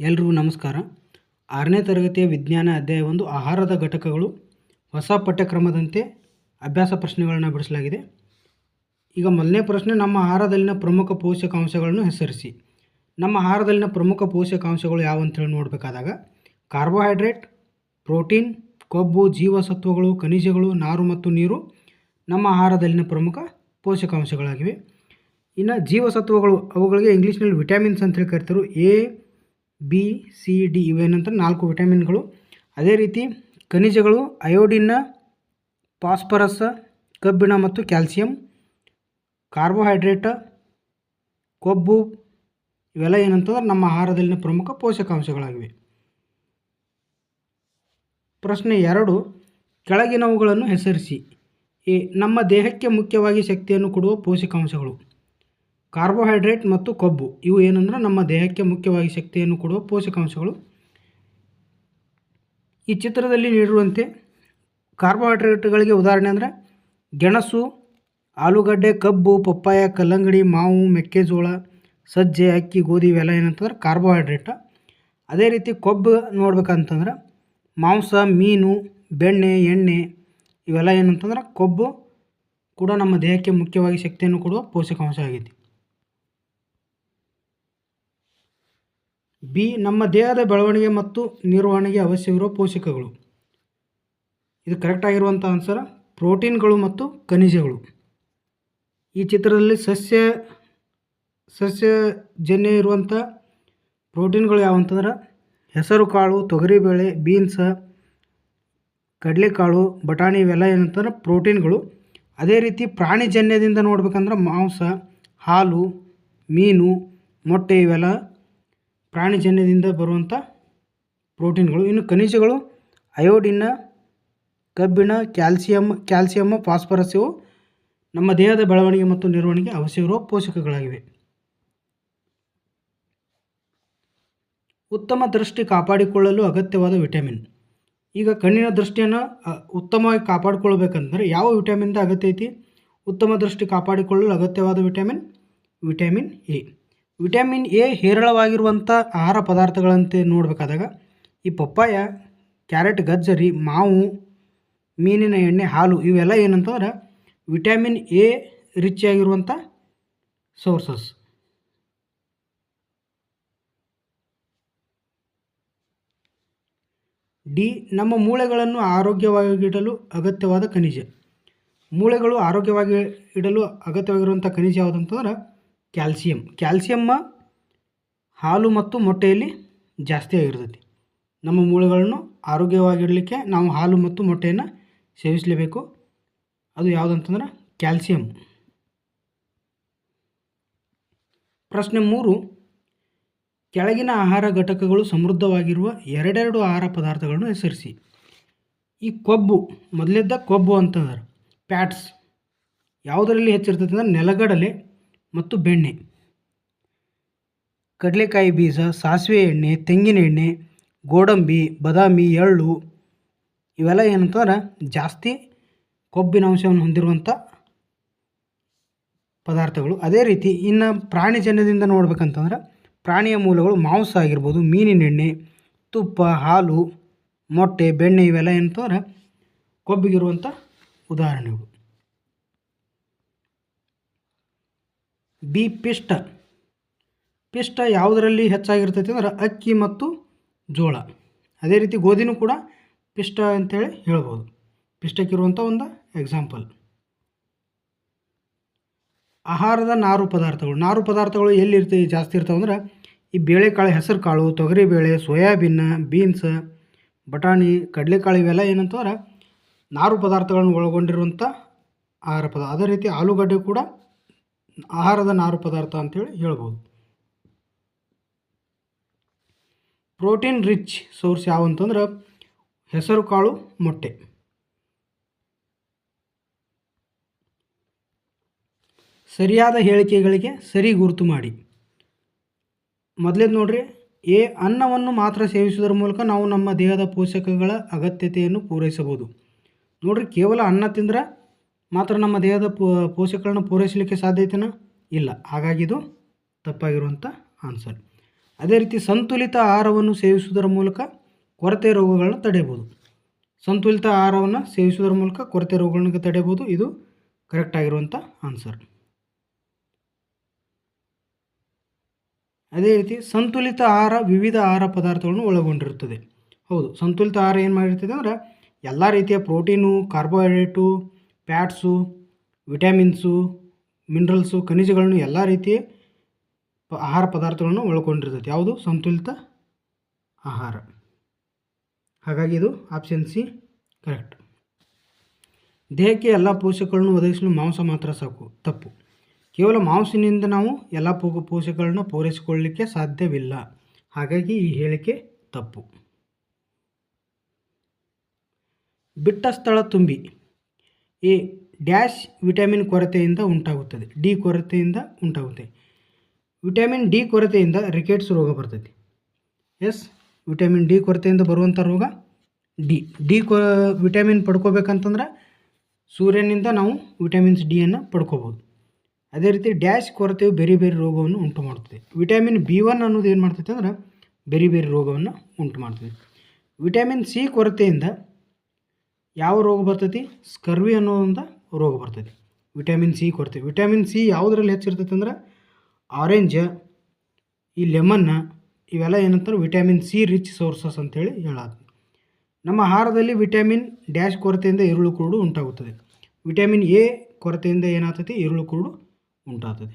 ಎಲ್ರಿಗೂ ನಮಸ್ಕಾರ. ಆರನೇ ತರಗತಿಯ ವಿಜ್ಞಾನ ಅಧ್ಯಾಯ ಒಂದು, ಆಹಾರದ ಘಟಕಗಳು. ಹೊಸ ಪಠ್ಯಕ್ರಮದಂತೆ ಅಭ್ಯಾಸ ಪ್ರಶ್ನೆಗಳನ್ನು ಬಿಡಿಸಲಾಗಿದೆ. ಈಗ ಮೊದಲನೇ ಪ್ರಶ್ನೆ, ನಮ್ಮ ಆಹಾರದಲ್ಲಿನ ಪ್ರಮುಖ ಪೋಷಕಾಂಶಗಳನ್ನು ಹೆಸರಿಸಿ. ನಮ್ಮ ಆಹಾರದಲ್ಲಿನ ಪ್ರಮುಖ ಪೋಷಕಾಂಶಗಳು ಯಾವ ಅಂತೇಳಿ ನೋಡಬೇಕಾದಾಗ, ಕಾರ್ಬೋಹೈಡ್ರೇಟ್, ಪ್ರೋಟೀನ್, ಕೊಬ್ಬು, ಜೀವಸತ್ವಗಳು, ಖನಿಜಗಳು, ನಾರು ಮತ್ತು ನೀರು ನಮ್ಮ ಆಹಾರದಲ್ಲಿನ ಪ್ರಮುಖ ಪೋಷಕಾಂಶಗಳಾಗಿವೆ. ಇನ್ನು ಜೀವಸತ್ವಗಳು, ಅವುಗಳಿಗೆ ಇಂಗ್ಲೀಷ್ನಲ್ಲಿ ವಿಟಮಿನ್ಸ್ ಅಂತೇಳಿ ಕರಿತಾರೆ. ಎ ಬಿ, ಸಿ, ಡಿ ಇವೇನಂತ ನಾಲ್ಕು ವಿಟಮಿನ್ಗಳು. ಅದೇ ರೀತಿ ಖನಿಜಗಳು ಅಯೋಡಿನ್ನ ಫಾಸ್ಫರಸ್, ಕಬ್ಬಿಣ ಮತ್ತು ಕ್ಯಾಲ್ಸಿಯಂ, ಕಾರ್ಬೋಹೈಡ್ರೇಟ್, ಕೊಬ್ಬು ಇವೆಲ್ಲ ಏನಂತಂದ್ರೆ ನಮ್ಮ ಆಹಾರದಲ್ಲಿನ ಪ್ರಮುಖ ಪೋಷಕಾಂಶಗಳಾಗಿವೆ. ಪ್ರಶ್ನೆ ಎರಡು, ಕೆಳಗಿನವುಗಳನ್ನು ಹೆಸರಿಸಿ. ಎ, ನಮ್ಮ ದೇಹಕ್ಕೆ ಮುಖ್ಯವಾಗಿ ಶಕ್ತಿಯನ್ನು ಕೊಡುವ ಪೋಷಕಾಂಶಗಳು. ಕಾರ್ಬೋಹೈಡ್ರೇಟ್ ಮತ್ತು ಕೊಬ್ಬು, ಇವು ಏನಂದ್ರೆ ನಮ್ಮ ದೇಹಕ್ಕೆ ಮುಖ್ಯವಾಗಿ ಶಕ್ತಿಯನ್ನು ಕೊಡುವ ಪೋಷಕಾಂಶಗಳು. ಈ ಚಿತ್ರದಲ್ಲಿ ನೀಡಿರುವಂತೆ ಕಾರ್ಬೋಹೈಡ್ರೇಟ್ಗಳಿಗೆ ಉದಾಹರಣೆ ಅಂದರೆ ಗೆಣಸು, ಆಲೂಗಡ್ಡೆ, ಕಬ್ಬು, ಪಪ್ಪಾಯ, ಕಲ್ಲಂಗಡಿ, ಮಾವು, ಮೆಕ್ಕೆಜೋಳ, ಸಜ್ಜೆ, ಅಕ್ಕಿ, ಗೋಧಿ, ಇವೆಲ್ಲ ಏನಂತಂದ್ರೆ ಕಾರ್ಬೋಹೈಡ್ರೇಟ್. ಅದೇ ರೀತಿ ಕೊಬ್ಬು ನೋಡ್ಬೇಕಂತಂದ್ರೆ ಮಾಂಸ, ಮೀನು, ಬೆಣ್ಣೆ, ಎಣ್ಣೆ, ಇವೆಲ್ಲ ಏನಂತಂದ್ರೆ ಕೊಬ್ಬು ಕೂಡ ನಮ್ಮ ದೇಹಕ್ಕೆ ಮುಖ್ಯವಾಗಿ ಶಕ್ತಿಯನ್ನು ಕೊಡುವ ಪೋಷಕಾಂಶ ಆಗೈತಿ. ಬಿ, ನಮ್ಮ ದೇಹದ ಬೆಳವಣಿಗೆ ಮತ್ತು ನಿರ್ವಹಣೆಗೆ ಅವಶ್ಯವಿರುವ ಪೋಷಕಗಳು. ಇದು ಕರೆಕ್ಟ್ ಆಗಿರುವಂಥ ಆನ್ಸರ್ ಪ್ರೋಟೀನ್ಗಳು ಮತ್ತು ಖನಿಜಗಳು. ಈ ಚಿತ್ರದಲ್ಲಿ ಸಸ್ಯ, ಸಸ್ಯಜನ್ಯ ಇರುವಂಥ ಪ್ರೋಟೀನ್ಗಳು ಯಾವಂತಂದ್ರೆ ಹೆಸರು ಕಾಳು ತೊಗರಿಬೇಳೆ ಬೀನ್ಸ, ಕಡಲೆಕಾಳು, ಬಟಾಣಿ, ಇವೆಲ್ಲ ಏನಂತಂದ್ರೆ ಪ್ರೋಟೀನ್ಗಳು. ಅದೇ ರೀತಿ ಪ್ರಾಣಿಜನ್ಯದಿಂದ ನೋಡ್ಬೇಕಂದ್ರೆ ಮಾಂಸ, ಹಾಲು, ಮೀನು, ಮೊಟ್ಟೆ ಇವೆಲ್ಲ ಪ್ರಾಣಿಜನ್ಯದಿಂದ ಬರುವಂಥ ಪ್ರೋಟೀನ್ಗಳು. ಇನ್ನು ಖನಿಜಗಳು ಅಯೋಡಿನ್ನ ಕಬ್ಬಿಣ ಕ್ಯಾಲ್ಸಿಯಮ್ ಕ್ಯಾಲ್ಸಿಯಮ್ ಫಾಸ್ಫರಸ್ ಇವು ನಮ್ಮ ದೇಹದ ಬೆಳವಣಿಗೆ ಮತ್ತು ನಿರ್ವಹಣೆಗೆ ಅವಶ್ಯವಿರುವ ಪೋಷಕಗಳಾಗಿವೆ. ಉತ್ತಮ ದೃಷ್ಟಿ ಕಾಪಾಡಿಕೊಳ್ಳಲು ಅಗತ್ಯವಾದ ವಿಟಮಿನ್. ಈಗ ಕಣ್ಣಿನ ದೃಷ್ಟಿಯನ್ನು ಉತ್ತಮವಾಗಿ ಕಾಪಾಡಿಕೊಳ್ಬೇಕಂದ್ರೆ ಯಾವ ವಿಟಮಿನ್ದ ಅಗತ್ಯ ಐತಿ? ಉತ್ತಮ ದೃಷ್ಟಿ ಕಾಪಾಡಿಕೊಳ್ಳಲು ಅಗತ್ಯವಾದ vitamin? Vitamin A. Vitamin A ಹೇರಳವಾಗಿರುವಂಥ ಆಹಾರ ಪದಾರ್ಥಗಳಂತೆ ನೋಡಬೇಕಾದಾಗ ಈ ಪಪ್ಪಾಯ, ಕ್ಯಾರೆಟ್, ಗಜ್ಜರಿ, ಮಾವು, ಮೀನಿನ ಎಣ್ಣೆ, ಹಾಲು ಇವೆಲ್ಲ ಏನಂತಂದ್ರೆ ವಿಟಮಿನ್ ಎ ರಿಚ್ ಆಗಿರುವಂಥ ಸೋರ್ಸಸ್. ಡಿ, ನಮ್ಮ ಮೂಳೆಗಳನ್ನು ಆರೋಗ್ಯವಾಗಿಡಲು ಅಗತ್ಯವಾದ ಖನಿಜ. ಮೂಳೆಗಳು ಆರೋಗ್ಯವಾಗಿ ಇಡಲು ಅಗತ್ಯವಾಗಿರುವಂಥ ಖನಿಜ ಯಾವುದಂತಂದ್ರೆ ಕ್ಯಾಲ್ಸಿಯಂ. ಕ್ಯಾಲ್ಸಿಯಮ್ಮ ಹಾಲು ಮತ್ತು ಮೊಟ್ಟೆಯಲ್ಲಿ ಜಾಸ್ತಿ ಆಗಿರ್ತೈತಿ. ನಮ್ಮ ಮೂಳೆಗಳನ್ನು ಆರೋಗ್ಯವಾಗಿಡಲಿಕ್ಕೆ ನಾವು ಹಾಲು ಮತ್ತು ಮೊಟ್ಟೆಯನ್ನು ಸೇವಿಸಲೇಬೇಕು. ಅದು ಯಾವುದಂತಂದ್ರೆ ಕ್ಯಾಲ್ಸಿಯಂ. ಪ್ರಶ್ನೆ ಮೂರು, ಕೆಳಗಿನ ಆಹಾರ ಘಟಕಗಳು ಸಮೃದ್ಧವಾಗಿರುವ ಎರಡೆರಡು ಆಹಾರ ಪದಾರ್ಥಗಳನ್ನು ಹೆಸರಿಸಿ. ಈ ಕೊಬ್ಬು, ಮೊದಲಿದ್ದ ಕೊಬ್ಬು ಅಂತಂದ್ರೆ ಪ್ಯಾಟ್ಸ್. ಯಾವುದರಲ್ಲಿ ಹೆಚ್ಚಿರ್ತೈತೆ ಅಂದ್ರೆ ನೆಲಗಡಲೆ ಮತ್ತು ಬೆಣ್ಣೆ. ಕಡಲೆಕಾಯಿ ಬೀಜ, ಸಾಸಿವೆ ಎಣ್ಣೆ, ತೆಂಗಿನ ಎಣ್ಣೆ, ಗೋಡಂಬಿ, ಬಾದಾಮಿ, ಎಳ್ಳು ಇವೆಲ್ಲ ಏನಂತಂದ್ರೆ ಜಾಸ್ತಿ ಕೊಬ್ಬಿನ ಅಂಶವನ್ನು ಹೊಂದಿರುವಂಥ ಪದಾರ್ಥಗಳು. ಅದೇ ರೀತಿ ಇನ್ನು ಪ್ರಾಣಿಜನ್ಯದಿಂದ ನೋಡ್ಬೇಕಂತಂದ್ರೆ ಪ್ರಾಣಿಯ ಮೂಲಗಳು ಮಾಂಸ ಆಗಿರ್ಬೋದು, ಮೀನಿನ ಎಣ್ಣೆ, ತುಪ್ಪ, ಹಾಲು, ಮೊಟ್ಟೆ, ಬೆಣ್ಣೆ ಇವೆಲ್ಲ ಏನಂತಂದ್ರೆ ಕೊಬ್ಬಿಗಿರುವಂಥ ಉದಾಹರಣೆಗಳು. ಬಿ ಪಿಷ್ಟ. ಪಿಷ್ಟ ಯಾವುದರಲ್ಲಿ ಹೆಚ್ಚಾಗಿರ್ತೈತಿ ಅಂದ್ರೆ ಅಕ್ಕಿ ಮತ್ತು ಜೋಳ. ಅದೇ ರೀತಿ ಗೋಧಿನೂ ಕೂಡ ಪಿಷ್ಟ ಅಂತೇಳಿ ಹೇಳ್ಬೋದು. ಪಿಷ್ಟಕ್ಕಿರುವಂಥ ಒಂದು ಎಕ್ಸಾಂಪಲ್ ಆಹಾರದ ನಾರು ಪದಾರ್ಥಗಳು. ನಾರು ಪದಾರ್ಥಗಳು ಎಲ್ಲಿ ಇರ್ತವೆ ಜಾಸ್ತಿ ಇರ್ತವೆ ಅಂದ್ರೆ ಈ ಬೇಳೆಕಾಳು ಹೆಸರು ಕಾಳು ತೊಗರಿಬೇಳೆ, ಸೋಯಾಬೀನ್, ಬೀನ್ಸ್, ಬಟಾಣಿ, ಕಡಲೆಕಾಳು ಇವೆಲ್ಲ ಏನಂತಂದ್ರೆ ನಾರು ಪದಾರ್ಥಗಳನ್ನು ಒಳಗೊಂಡಿರುವಂಥ ಆಹಾರ ಪದಾರ್ಥ ಅದೇ ರೀತಿ ಆಲೂಗಡ್ಡೆ ಕೂಡ ಆಹಾರದ ನಾರು ಪದಾರ್ಥ ಅಂತೇಳಿ ಹೇಳ್ಬೋದು. ಪ್ರೋಟೀನ್ ರಿಚ್ ಸೋರ್ಸ್ ಯಾವ ಅಂತಂದ್ರೆ ಹೆಸರು, ಕಾಳು, ಮೊಟ್ಟೆ. ಸರಿಯಾದ ಹೇಳಿಕೆಗಳಿಗೆ ಸರಿ ಗುರುತು ಮಾಡಿ. ಮೊದಲೇದು ನೋಡ್ರಿ, ಎ ಅನ್ನವನ್ನು ಮಾತ್ರ ಸೇವಿಸುವುದರ ಮೂಲಕ ನಾವು ನಮ್ಮ ದೇಹದ ಪೋಷಕಗಳ ಅಗತ್ಯತೆಯನ್ನು ಪೂರೈಸಬಹುದು. ನೋಡ್ರಿ, ಕೇವಲ ಅನ್ನ ತಿಂದ್ರೆ ಮಾತ್ರ ನಮ್ಮ ದೇಹದ ಪೋಷಕಗಳನ್ನು ಪೂರೈಸಲಿಕ್ಕೆ ಸಾಧ್ಯತೆನ ಇಲ್ಲ. ಹಾಗಾಗಿ ಇದು ತಪ್ಪಾಗಿರುವಂಥ ಆನ್ಸರ್ ಅದೇ ರೀತಿ ಸಂತುಲಿತ ಆಹಾರವನ್ನು ಸೇವಿಸುವುದರ ಮೂಲಕ ಕೊರತೆ ರೋಗಗಳನ್ನು ತಡೆಯಬಹುದು. ಸಂತುಲಿತ ಆಹಾರವನ್ನು ಸೇವಿಸುವುದರ ಮೂಲಕ ಕೊರತೆ ರೋಗಗಳನ್ನು ತಡೆಯಬಹುದು. ಇದು ಕರೆಕ್ಟ್ ಆಗಿರುವಂಥ ಆನ್ಸರ್ ಅದೇ ರೀತಿ ಸಂತುಲಿತ ಆಹಾರ ವಿವಿಧ ಆಹಾರ ಪದಾರ್ಥಗಳನ್ನು ಒಳಗೊಂಡಿರುತ್ತದೆ. ಹೌದು, ಸಂತುಲಿತ ಆಹಾರ ಏನು ಮಾಡಿರ್ತದೆ ಅಂದ್ರೆ ಎಲ್ಲ ರೀತಿಯ protein carbohydrate fats, vitamins, minerals, ಖನಿಜಗಳನ್ನು ಎಲ್ಲ ರೀತಿಯ ಆಹಾರ ಪದಾರ್ಥಗಳನ್ನು ಒಳಗೊಂಡಿರ್ತೈತೆ ಯಾವುದು? ಸಂತುಲಿತ ಆಹಾರ. ಹಾಗಾಗಿ ಇದು ಆಪ್ಷನ್ ಸಿ ಕರೆಕ್ಟ್ ದೇಹಕ್ಕೆ ಎಲ್ಲ ಪೋಷಕಗಳನ್ನು ಒದಗಿಸಲು ಮಾಂಸ ಮಾತ್ರ ಸಾಕು, ತಪ್ಪು. ಕೇವಲ ಮಾಂಸದಿಂದ ನಾವು ಎಲ್ಲ ಪೋ ಪೋಷಕಗಳನ್ನು ಪೂರೈಸಿಕೊಳ್ಳಲಿಕ್ಕೆ ಸಾಧ್ಯವಿಲ್ಲ. ಹಾಗಾಗಿ ಈ ಹೇಳಿಕೆ ತಪ್ಪು. ಬಿಟ್ಟ ಸ್ಥಳ ತುಂಬಿ. ಎ ಡ್ಯಾಶ್ ವಿಟಮಿನ್ ಕೊರತೆಯಿಂದ ಉಂಟಾಗುತ್ತದೆ. ಡಿ ಕೊರತೆಯಿಂದ ಉಂಟಾಗುತ್ತೆ ವಿಟಮಿನ್ ಡಿ ಕೊರತೆಯಿಂದ ರಿಕೆಟ್ಸ್ ರೋಗ ಬರ್ತೈತಿ ಎಸ್, ವಿಟಮಿನ್ ಡಿ ಕೊರತೆಯಿಂದ ಬರುವಂಥ ರೋಗ ಡಿ. ಡಿ ಕೊ, ವಿಟಮಿನ್ ಪಡ್ಕೋಬೇಕಂತಂದ್ರೆ ಸೂರ್ಯನಿಂದ ನಾವು ವಿಟಮಿನ್ಸ್ ಡಿಯನ್ನು ಪಡ್ಕೋಬೋದು. ಅದೇ ರೀತಿ ಡ್ಯಾಶ್ ಕೊರತೆಯು ಬೇರೆ ಬೇರೆ ರೋಗವನ್ನು ಉಂಟು ಮಾಡುತ್ತದೆ ವಿಟಮಿನ್ ಬಿ ಒನ್ ಅನ್ನೋದು ಏನು ಮಾಡ್ತೈತೆ ಅಂದ್ರೆ ಬೇರೆ ಬೇರೆ ರೋಗವನ್ನು ಉಂಟು ಮಾಡ್ತದೆ ವಿಟಮಿನ್ ಸಿ ಕೊರತೆಯಿಂದ ಯಾವ ರೋಗ ಬರ್ತೈತಿ? ಸ್ಕರ್ವಿ ಅನ್ನೋದಂಥ ರೋಗ ಬರ್ತೈತಿ. ವಿಟಮಿನ್ ಸಿ ಕೊರತೆ ವಿಟಮಿನ್ ಸಿ ಯಾವುದ್ರಲ್ಲಿ ಹೆಚ್ಚಿರ್ತೈತೆ ಅಂದ್ರೆ ಆರೆಂಜ್, ಈ ಲೆಮನ್ನ ಇವೆಲ್ಲ ಏನಂತಾರೆ ವಿಟಮಿನ್ ಸಿ ರಿಚ್ ಸೋರ್ಸಸ್ ಅಂತೇಳಿ ಹೇಳಾದ ನಮ್ಮ ಆಹಾರದಲ್ಲಿ ವಿಟಮಿನ್ ಡ್ಯಾಶ್ ಕೊರತೆಯಿಂದ ಇರುಳು ಕುರುಡು ಉಂಟಾಗುತ್ತದೆ. ವಿಟಮಿನ್ ಎ ಕೊರತೆಯಿಂದ ಏನಾಗ್ತೈತಿ? ಇರುಳು ಕುರುಡು ಉಂಟಾಗ್ತದೆ.